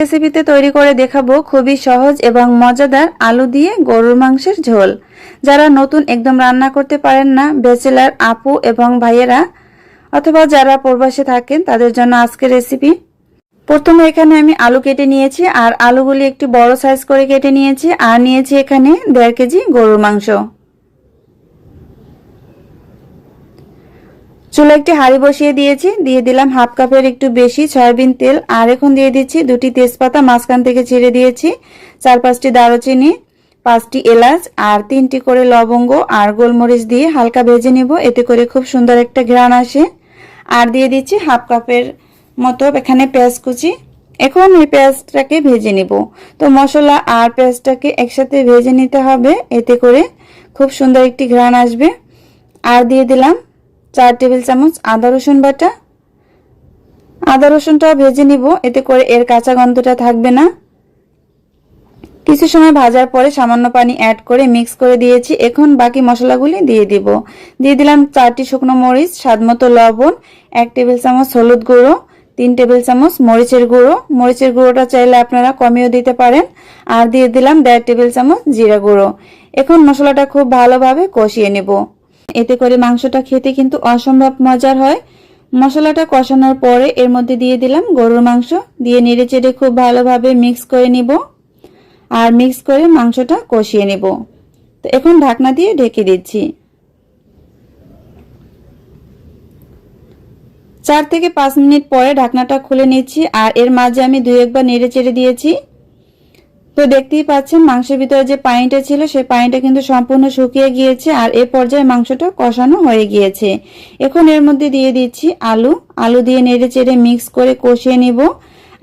রেসিপিতে তৈরি করে দেখাবো খুবই সহজ এবং মজাদার আলু দিয়ে গরুর মাংসের ঝোল। যারা নতুন একদম রান্না করতে পারেন না, ব্যাচেলার আপু এবং ভাইয়েরা, অথবা যারা প্রবাসে থাকেন, তাদের জন্য আজকের রেসিপি। প্রথমে এখানে আমি আলু কেটে নিয়েছি, আর আলুগুলি একটু বড় সাইজ করে কেটে নিয়েছি, আর নিয়েছি এখানে দেড় কেজি গরুর মাংস। চুলা একটি হাঁড়ি বসিয়ে দিয়েছি। দিয়ে দিলাম হাফ কাপের একটু বেশি সয়াবিন তেল। আর এখন দিয়ে দিচ্ছি দুটি তেজপাতা মাঝখান থেকে ছেড়ে দিয়েছি। চার পাঁচটি দারুচিনি, পাঁচটি এলাচ আর তিনটি করে লবঙ্গ আর গোলমরিচ দিয়ে হালকা ভেজে নিব। এতে করে খুব সুন্দর একটা ঘ্রাণ আসে। আর দিয়ে দিচ্ছি হাফ কাপের মতো এখানে পেঁয়াজ কুচি। এখন এই পেঁয়াজটাকে ভেজে নিব। তো মশলা আর পেঁয়াজটাকে একসাথে ভেজে নিতে হবে। এতে করে খুব সুন্দর একটি ঘ্রাণ আসবে। আর দিয়ে দিলাম চার টেবিল চামচ আদা রসুন বাটা। আদা রসুনটা ভেজে নিব, এতে করে এর কাঁচা গন্ধটা থাকবে না। কিছু সময় ভাজার পরে সামান্য পানি অ্যাড করে মিক্স করে দিয়েছি। এখন বাকি মশলাগুলি দিয়ে দিব। দিয়ে দিলাম চারটি শুকনো মরিচ, স্বাদমতো লবণ, এক টেবিল চামচ হলুদ গুঁড়ো, তিন টেবিল চামচ মরিচের গুঁড়ো। মরিচের গুঁড়োটা চাইলে আপনারা কমিয়েও দিতে পারেন। আর দিয়ে দিলাম দেড় টেবিল চামচ জিরা গুঁড়ো। এখন মশলাটা খুব ভালোভাবে কষিয়ে নেব। এতে করে মাংসটা খেতে কিন্তু অসম্ভব মজার হয়। মশলাটা কষানোর পরে এর মধ্যে দিয়ে দিলাম গরুর মাংস। দিয়ে নেড়ে চেড়ে খুব ভালোভাবে মিক্স করে নিব। আর মিক্স করে মাংসটা কষিয়ে নেব। তো এখন ঢাকনা দিয়ে ঢেকে দিচ্ছি। চার থেকে পাঁচ মিনিট পরে ঢাকনাটা খুলে নিচ্ছি। আর এর মাঝে আমি দুই একবার নেড়ে চেড়ে দিয়েছি। তো দেখতেই পাচ্ছেন মাংসের ভিতরে যে পানিটা ছিল, সেই পানিটা কিন্তু সম্পূর্ণ শুকিয়ে গিয়েছে আর এ পর্যায়ে মাংসটা কষানো হয়ে গিয়েছে। এখন এর মধ্যে দিয়ে দিচ্ছি আলু। আলু দিয়ে নেড়ে চেড়ে মিক্স করে কষিয়ে নিব।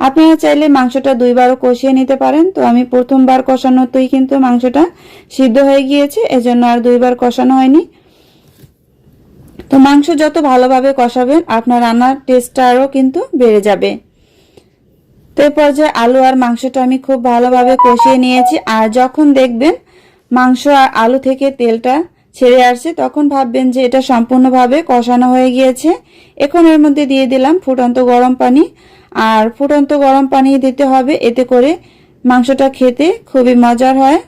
আপনারা চাইলে মাংসটা দুইবারও কষিয়ে নিতে পারেন। তো আমি প্রথমবার কষানোতেই কিন্তু মাংসটা সিদ্ধ হয়ে গিয়েছে, এজন্য আর দুইবার কষানো হয়নি। তো মাংস যত ভালোভাবে কষাবেন, আপনার রান্নার টেস্টটা আরও কিন্তু বেড়ে যাবে। তো এই পর্যায়ে আলু আর মাংসটা আমি খুব ভালোভাবে কষিয়ে নিয়েছি। আর যখন দেখবেন মাংস আর আলু থেকে তেলটা ছেড়ে আসছে, তখন ভাববেন যে এটা সম্পূর্ণভাবে কষানো হয়ে গিয়েছে। এখন এর মধ্যে দিয়ে দিলাম ফুটন্ত গরম পানি। আর ফুটন্ত গরম পানি দিতে হবে, এতে করে মাংসটা খেতে খুবই মজার হয়।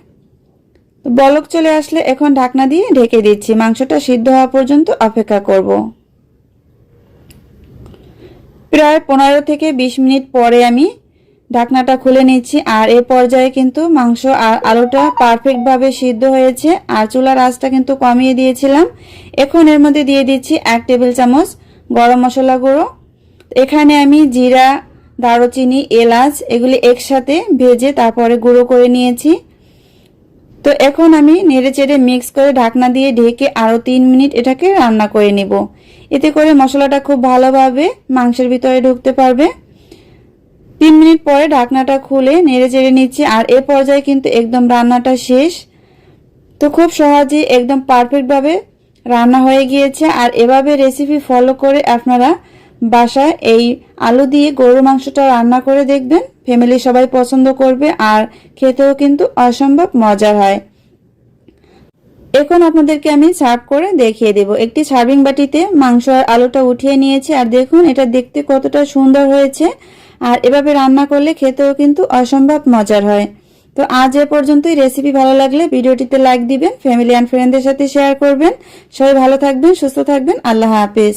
বলক চলে আসলে এখন ঢাকনা দিয়ে ঢেকে দিচ্ছি। মাংসটা সিদ্ধ হওয়া পর্যন্ত অপেক্ষা করব। প্রায় পনেরো থেকে বিশ মিনিট পরে আমি ঢাকনাটা খুলে নিচ্ছি। আর এ পর্যায়ে কিন্তু মাংস আর আলুটা পারফেক্টভাবে সিদ্ধ হয়েছে আর চুলার আঁচটা কিন্তু কমিয়ে দিয়েছিলাম। এখন এর মধ্যে দিয়ে দিচ্ছি এক টেবিল চামচ গরম মশলা গুঁড়ো। এখানে আমি জিরা, দারুচিনি, এলাচ এগুলি একসাথে ভেজে তারপরে গুঁড়ো করে নিয়েছি। তো এখন আমি নেড়ে চেড়ে মিক্স করে ঢাকনা দিয়ে ঢেকে আরও তিন মিনিট এটাকে রান্না করে নিব। এতে করে মশলাটা খুব ভালোভাবে মাংসের ভিতরে ঢুকতে পারবে। তিন মিনিট পরে ঢাকনাটা খুলে নেড়ে চেড়ে নিচ্ছি, আর এ পর্যায়ে কিন্তু একদম রান্নাটা শেষ। তো খুব সহজেই একদম পারফেক্টভাবে রান্না হয়ে গিয়েছে, আর এভাবে রেসিপি ফলো করে আপনারা বাসায় এই আলু দিয়ে গরুর মাংসটা রান্না করে দেখবেন। ফ্যামিলি সবাই পছন্দ করবে, আর খেতেও কিন্তু অসম্ভব মজার হয়। এখন আপনাদেরকে আমি সার্ভ করে দেখিয়ে দেব। একটি সার্ভিং বাটিতে মাংস আর আলুটা উঠিয়ে নিয়েছি, আর দেখুন এটা দেখতে কতটা সুন্দর হয়েছে। আর এভাবে রান্না করলে খেতেও কিন্তু অসম্ভব মজার হয়। তো আজ এ পর্যন্তই। রেসিপি ভালো লাগলে ভিডিওটিতে লাইক দিবেন, ফ্যামিলি অ্যান্ড ফ্রেন্ডদের সাথে শেয়ার করবেন। সবাই ভালো থাকবেন, সুস্থ থাকবেন। আল্লাহ হাফেজ।